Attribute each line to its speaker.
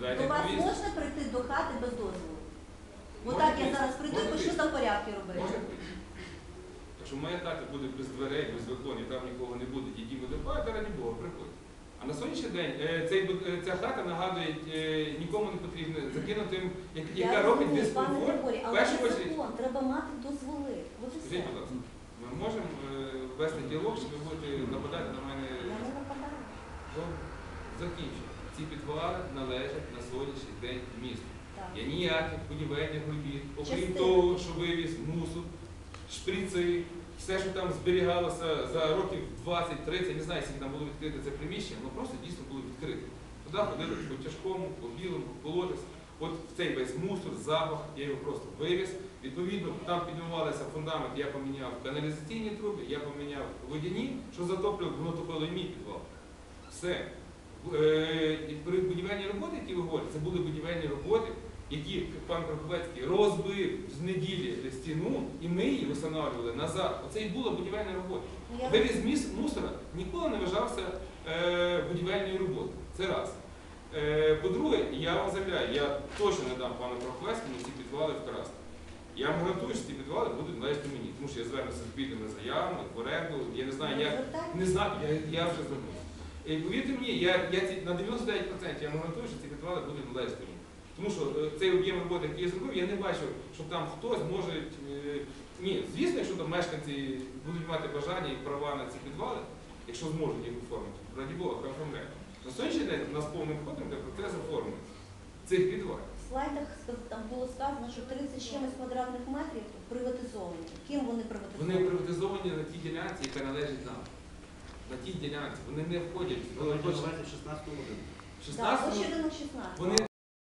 Speaker 1: Ну
Speaker 2: До вас можна прийти до хати без дозволу? Отак я зараз прийду і почну там порядки робити.
Speaker 1: Якщо моя хата буде без дверей, без вікон, і там нікого не буде, діді буде бати, раді Бога, приходь. А на сьогоднішній день е, цей, е, ця хата нагадує е, нікому не потрібне, закинутим, яка робить дискомфорт.
Speaker 2: Але
Speaker 1: першу
Speaker 2: закон, треба мати дозволи.
Speaker 1: Скажіть, будь ласка, ми можемо вести діалог, чи ви будете нападати на мене?
Speaker 2: Я не нападаю.
Speaker 1: Добре, закінчу. Ці підвали належать на сьогоднішній день місту. Я ніяких будівельних робіт, окрім того, що вивіз мусор, шприци, все, що там зберігалося за років 20-30, не знаю, скільки там було відкрите це приміщення, воно просто дійсно було відкрите. Туди ходили по тяжкому, по білому, по лотос. От в цей весь мусор, запах, я його просто вивіз. Відповідно, там піднімалися фундамент, я поміняв каналізаційні труби, я поміняв водяні, що затоплював, воно топило і мій підвал. Все. Е, при будівельні роботи, які ви говорите, це були будівельні роботи, які пан Краховецький розбив з неділі стіну, і ми її встановлювали назад. Оце і була будівельна робота.
Speaker 2: Ну,
Speaker 1: Вивіз міс мусора ніколи не вважався е, будівельною роботою. Це раз. Е, по-друге, я вам заявляю, я точно не дам пану Краховецькому ці підвали вкрасти. Я вам гарантую, що ці підвали будуть належати мені, тому що я звернуся з відповідними заявами, в оренду, я не знаю, як. Не знаю, я, я вже звернувся. І повірте мені, я, я ці, на 99% я вам гарантую, що ці підвали будуть належати мені. Тому що е, цей об'єм роботи, який я зробив, я не бачу, що там хтось може. е, Ні, звісно, якщо там мешканці будуть мати бажання і права на ці підвали, якщо зможуть їх оформити, раді Бога, хай оформляють. На сьогоднішній день у нас повним ходом йде процес оформлення цих підвалів.
Speaker 2: В слайдах там було сказано, що 30 чимось квадратних метрів приватизовані. Ким вони приватизовані?
Speaker 1: Вони
Speaker 2: приватизовані
Speaker 1: на тій ділянці, яка належить нам. На тій ділянці. Вони не входять в
Speaker 3: Вони- маєте на увазі 16 годину.
Speaker 2: Так,
Speaker 1: 16
Speaker 2: площадинок 16.
Speaker 1: Вони